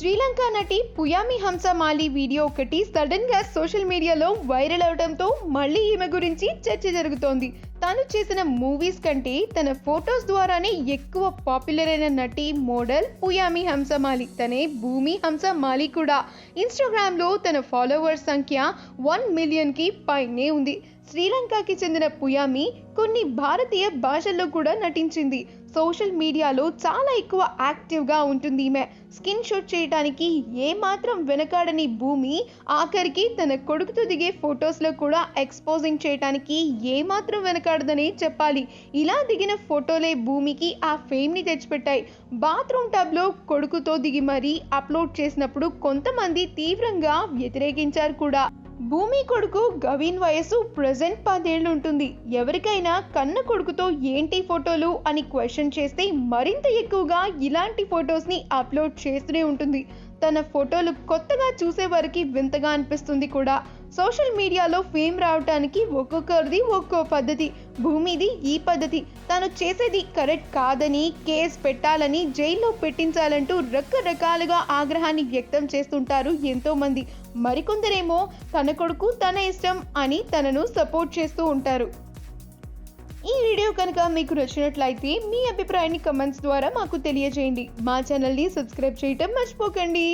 శ్రీలంక నటి పుయామి హంసమాలి వీడియో ఒకటి సడన్గా సోషల్ మీడియాలో వైరల్ అవడంతో మళ్ళీ ఈమె గురించి చర్చ జరుగుతోంది. తను చేసిన మూవీస్ కంటే తన ఫొటోస్ ద్వారానే ఎక్కువ పాపులర్ అయిన నటి మోడల్ పుయామి హంసమాలి. తనే భూమి హంసమాలి కూడా. ఇన్స్టాగ్రామ్లో తన ఫాలోవర్స్ సంఖ్య వన్ మిలియన్కి పైనే ఉంది. శ్రీలంకకి చెందిన పుయామి కొన్ని భారతీయ భాషల్లో కూడా నటించింది. సోషల్ మీడియాలో చాలా ఎక్కువ యాక్టివ్గా ఉంటుంది ఈమె. స్కిన్ షూట్ చేయడానికి ఏమాత్రం వెనకాడని భూమి ఆఖరికి తన కొడుకుతో దిగే ఫొటోస్లో కూడా ఎక్స్పోజింగ్ చేయడానికి ఏమాత్రం వెనకాడదని చెప్పాలి. ఇలా దిగిన ఫోటోలే భూమికి ఆ ఫేమ్ని తెచ్చిపెట్టాయి. బాత్రూమ్ టబ్లో కొడుకుతో దిగి మరీ అప్లోడ్ చేసినప్పుడు కొంతమంది తీవ్రంగా వ్యతిరేకించారు కూడా. భూమి కొడుకు గవీన్ వయసు ప్రజెంట్ పదేళ్ళు ఉంటుంది. ఎవరికైనా కన్న కొడుకుతో ఏంటి ఫోటోలు అని క్వశ్చన్ చేస్తే మరింత ఎక్కువగా ఇలాంటి ఫొటోస్ని అప్లోడ్ చేస్తూనే ఉంటుంది. తన ఫోటోలు కొత్తగా చూసే వారికి వింతగా అనిపిస్తుంది కూడా. సోషల్ మీడియాలో ఫేమ్ రావడానికి ఒక్కొక్కరిది ఒక్కో పద్ధతి. భూమిది ఈ పద్ధతి. తను చేసేది కరెక్ట్ కాదని కేసు పెట్టాలని జైల్లో పెట్టించాలంటూ రకరకాలుగా ఆగ్రహాన్ని వ్యక్తం చేస్తుంటారు ఎంతోమంది. మరికొందరేమో తన కొడుకు తన ఇష్టం అని తనను సపోర్ట్ చేస్తూ ఉంటారు. ఈ వీడియో కనుక మీకు నచ్చినట్లయితే మీ అభిప్రాయాన్ని కమెంట్స్ ద్వారా మాకు తెలియజేయండి. మా ఛానల్ని సబ్స్క్రైబ్ చేయటం మర్చిపోకండి.